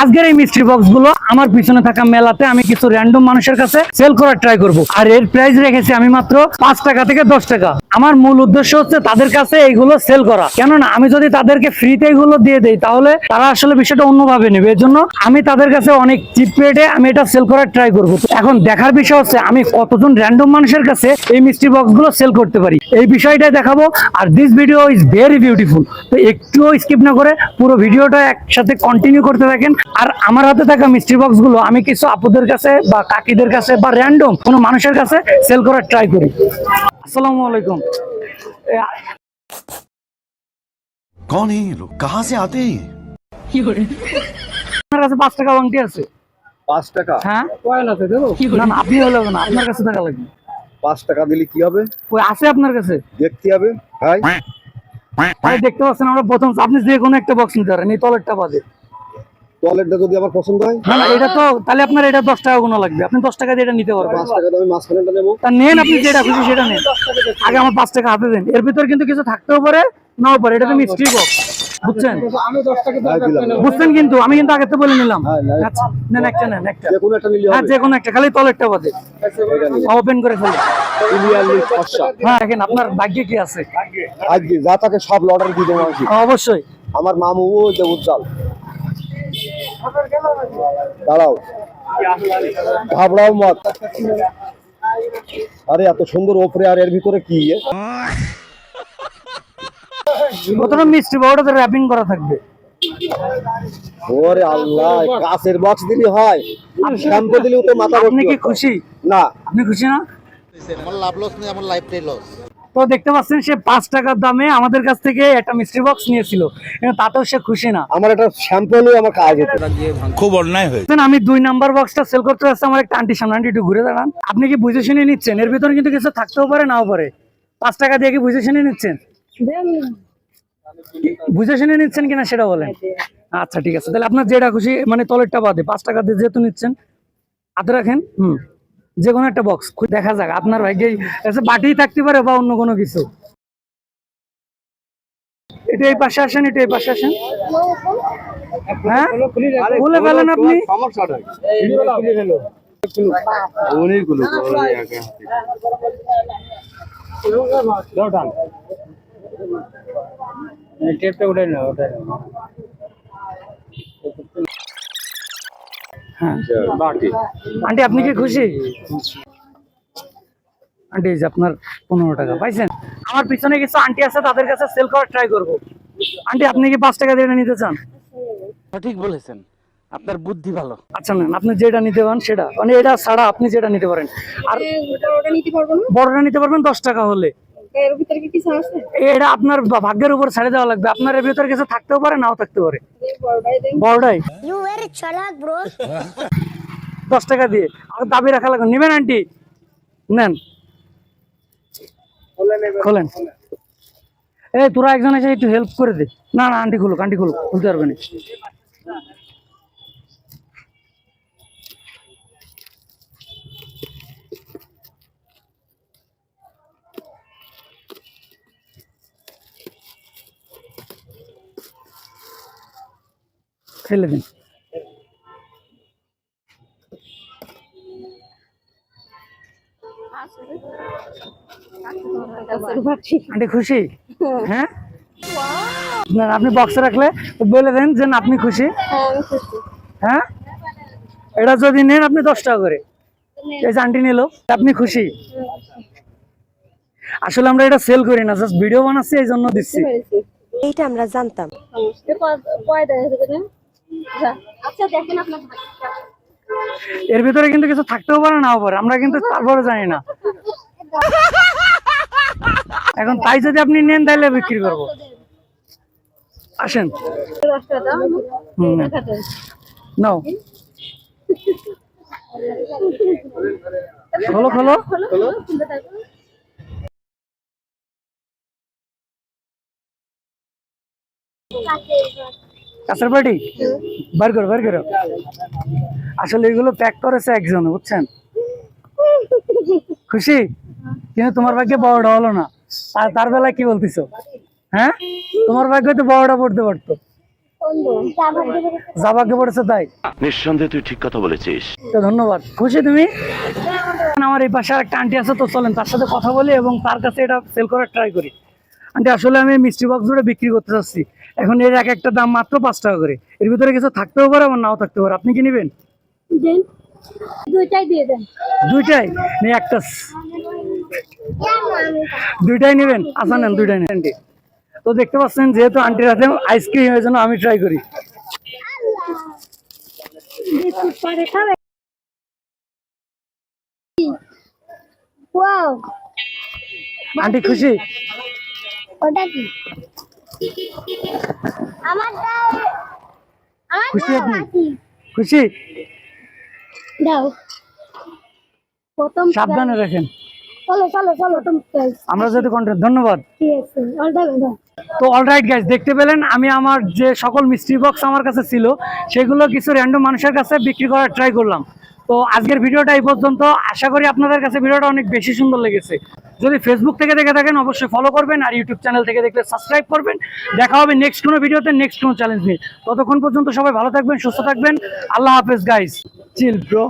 আজকের এই মিস্ট্রি বক্সগুলো আমার পিছনে থাকা মেলাতে আমি কিছু র্যান্ডম মানুষের কাছে সেল করার ট্রাই করব। আর এর প্রাইস রেখেছি আমি মাত্র পাঁচ টাকা থেকে দশ টাকা। আমার মূল উদ্দেশ্য হচ্ছে তাদের কাছে এইগুলো সেল করা। কেননা আমি যদি তাদেরকে ফ্রিতে এগুলো দিয়ে দেই, তাহলে তারা আসলে বিষয়টা অন্যভাবে নেবে। এর জন্য আমি তাদের কাছে অনেক চিপ রেটে আমি এটা সেল করার ট্রাই করব। এখন দেখার বিষয় হচ্ছে, আমি কতজন র্যান্ডম মানুষের কাছে এই মিষ্টি বক্সগুলো সেল করতে পারি? এই বিষয়টাই দেখাবো। আর this video is very beautiful তো একটুও স্কিপ না করে পুরো ভিডিওটা একসাথে কন্টিনিউ করতে থাকেন। আর আমার হাতে থাকা মিষ্টি বক্সগুলো আমি কিছু আপুদের কাছে বা কাকিদের কাছে বা র্যান্ডম কোনো মানুষের কাছে সেল করার ট্রাই করি। আসসালামু আলাইকুম এ, कौन है ये लोग कहाँ से आते हैं ये? আপনার কাছে পাঁচ টাকা বাংটি আছে পাঁচ টাকা হ্যাঁ না না আপনি হলে হবে না আপনার কাছে টাকা লাগবে পাঁচ টাকা দিলে কি হবে ওই আছে আপনার কাছে দেখতে হবে ভাই আরে দেখতে পাচ্ছেন আমরা প্রথম আপনি যে কোনো একটা বক্স নিতে পারেন এই তলেরটা বাদে টয়লেটটা যদি আমার পছন্দ হয়। না না এটা তো তাহলে আপনার এটা দশ টাকা কোনো লাগবে। আপনি দশ টাকা দিয়ে এটা নিতে পারবেন। পাঁচ টাকা দামে নেব। তা নেন আপনি যেটা খুশি সেটা নেন। আগে আমার পাঁচ টাকা হাতে দেন। এর ভিতর কিন্তু কিছু থাকতেও পারে নাও পারে। এটা তো মিস্ট্রি বক্স বুঝছেন? হ্যাঁ। বুঝছেন কিন্তু? আমি কিন্তু আগে তো বলে নিলাম। হ্যাঁ, আচ্ছা নেন একটা নেন একটা। যে কোনো একটা নিলে হ্যাঁ যে কোনো একটা খালি তলেরটা বাদে। ওপেন করে ফেলে হ্যাঁ দেখেন আপনার ভাগ্যে কি আছে? আজকে যা তাকে সব লটার দিয়ে দেবো অবশ্যই। আমার মামু ও যে উজ্জ্বল। দাঁড়াও। ঘাবড়াও মত আরে এত সুন্দর ওপরে আর এর ভিতরে কি এ? প্রথমে মিষ্টি পাউডার র্যাপিং করা থাকবে। ওরে আল্লাহ কাছের বক্স দিলে হয়। শ্যাম্পু দিলেও তো মাথা আপনি কি খুশি? না। আপনি খুশি না? আমার লাভ লস নেই আমার লাইফটাই লস তো দেখতে পাচ্ছেন সে পাঁচ টাকার দামে আমাদের কাছ থেকে একটা মিষ্টি বক্স নিয়েছিল। কিন্তু তাতেও সে খুশি না। আমার একটা শ্যাম্পু আমার কাজ হতো খুব অন্যায় হয়েছে। আমি দুই নাম্বার বক্সটা সেল করতে আসছি আমার একটা আন্টি সামনে। আন্টি একটু ঘুরে দাঁড়ান। আপনি কি বুঝে শুনে নিচ্ছেন? এর ভিতরে কিন্তু কিছু থাকতেও পারে নাও পারে। পাঁচ টাকা দিয়ে কি বুঝে শুনে নিচ্ছেন? বুঝে শুনে নিচ্ছেন কিনা সেটা বলেন। আচ্ছা ঠিক আছে। তাহলে আপনার যেটা খুশি মানে তলেরটা বাদে পাঁচ টাকা দিয়ে যেহেতু নিচ্ছেন। হাতে রাখেন? হুম। যে কোনো একটা বক্স দেখা যাক। আপনার ভাগ্যেই বাটি থাকতে পারে বা অন্য কোনো কিছু। এটা এই পাশে আসেন, এটা এই পাশে আসেন। হ্যাঁ? খুলে ফেলেন আপনি। হ্যাঁ। আন্টি আপনি কি খুশি? আন্টি এই যে আপনার পনেরো টাকা পাইছেন? আমার পিছনে কিছু আন্টি আছে তাদের কাছে সেল করার ট্রাই করব। আন্টি আপনি কি পাঁচ টাকা দিয়ে এটা নিতে চান? সঠিক বলেছেন। আপনার বুদ্ধি ভালো। আচ্ছা না আপনি যেটা নিতে পারেন সেটা। মানে এটা ছাড়া আপনি যেটা নিতে পারেন। আর বড়টা নিতে পারবেন দশ টাকা হলে। এর ভিতরে কি কিছু আছে? এটা আপনার ভাগ্যের উপর ছেড়ে দেওয়া লাগবে। আপনার এর ভিতরে কিছু থাকতেও পারে নাও থাকতে পারে। বড়টাই। টাকা দিয়ে। আর দাবি রাখা লাগবে। নেবেন আন্টি? নেন। খোলেন। এই তোরা একজন এসে একটু হেল্প করে দে। না না আন্টি খুলুক আন্টি খুলুক। খুলতে পারবে না। ফেলে দিন। আন্টি খুশি? হ্যাঁ? আপনি বক্সে রাখলে বলে দেন যে আপনি খুশি। হ্যাঁ? আমি খুশি হ্যাঁ এটা যদি নেন আপনি দশ টাকা করে। এই আন্টি নিল আপনি খুশি? আসলে আমরা এটা সেল করি না জাস্ট ভিডিও বানাচ্ছি এই জন্য দিচ্ছি। এইটা আমরা জানতাম। আচ্ছা এর ভিতরে কিন্তু কিছু থাকতেও পারে নাও পারে। আমরা কিন্তু তারপরে জানি না। এখন তাই যদি আপনি নেন তাহলে বিক্রি করব। আসেন। নাও। খোলো খোলো। হলো থাকো কাছের বার করো বার করো। আসলে এগুলো প্যাক করেছে একজন বুঝছেন? খুশি? কিন্তু তোমার ভাগ্যে বড়টা হলো না। আর তার বেলায় কি বলতিছো? হ্যাঁ? তোমার ভাগ্যে তো বড়টা পড়তে পারতো। জাবাকে পড়েছে তাই। নিঃসন্দেহে তুই ঠিক কথা বলেছিস। তো ধন্যবাদ। খুশি তুমি? আমার এই পাশে একটা আন্টি আছে তো চলেন তার সাথে কথা বলি এবং তার কাছে এটা সেল করার ট্রাই করি। আন্টি আসলে আমি মিষ্টি বক্স জুড়ে বিক্রি করতে চাচ্ছি। এখন এর এক একটা দাম মাত্র পাঁচ টাকা করে। এর ভিতরে কিছু থাকতেও পারে আবার নাও থাকতে পারে। আপনি কি নেবেন? দুইটাই দিয়ে দেন। দুইটাই? নে একটা দুইটাই নেবেন? আচ্ছা নেন দুইটাই নেন। আন্টি তো দেখতে পাচ্ছেন যেহেতু আন্টির হাতে আইসক্রিম হয়ে জন্য আমি ট্রাই করি। আন্টি খুশি? ওটা কি? খুশি আপনি? খুশি? দাও। প্রথম সাবধানে রাখেন। চলো চলো চলো আমরা যদি কন্টেন্ট ধন্যবাদ। তো অলরাইট গাইজ দেখতে পেলেন আমি আমার যে সকল মিস্ট্রি বক্স আমার কাছে ছিল সেগুলো কিছু র্যান্ডম মানুষের কাছে বিক্রি করার ট্রাই করলাম। তো আজকের ভিডিওটা এই পর্যন্ত। আশা করি আপনাদের কাছে ভিডিওটা অনেক বেশি সুন্দর লেগেছে। যদি ফেসবুক থেকে দেখে থাকেন, অবশ্যই ফলো করবেন আর ইউটিউব চ্যানেল থেকে দেখলে সাবস্ক্রাইব করবেন। দেখা হবে নেক্সট কোনো ভিডিওতে নেক্সট কোনো চ্যালেঞ্জ নিয়ে। ততক্ষণ পর্যন্ত সবাই ভালো থাকবেন, সুস্থ থাকবেন। আল্লাহ হাফেজ গাইজ চিল ব্রো